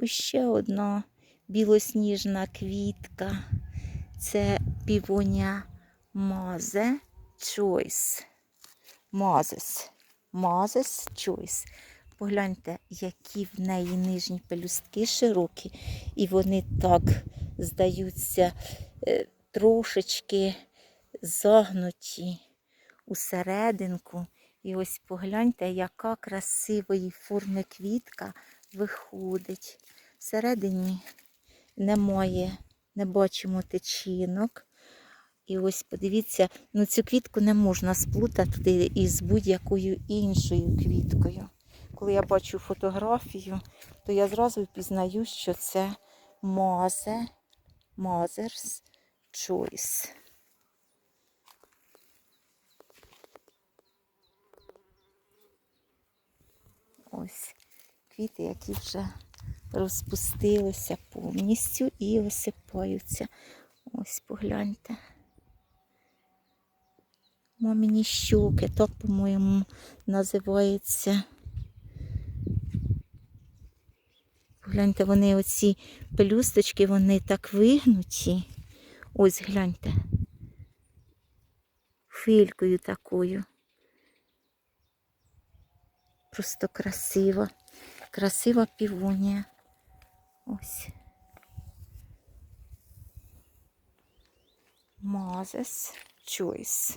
Ось ще одна білосніжна квітка. Це півоня Мазе Choice. Мазес. Мазес Choice. Погляньте, які в неї нижні пелюстки широкі, і вони так здаються е, трошечки загнуті усерединку. І ось погляньте, яка красивої форми квітка виходить. Всередині немає, не бачимо течінок. І ось подивіться, ну цю квітку не можна сплутати із будь-якою іншою квіткою. Коли я бачу фотографію, то я зразу впізнаю, що це Мазе, Mother's Choice. Ось квіти, які вже розпустилися повністю і осипаються. Ось погляньте. Мамині щуки, так, по-моєму, називається. Гляньте, вони оці пелюсточки, вони так вигнуті. Ось гляньте. Филькою такою. Просто красива. Красива півунія. Ось. Мазес Choice.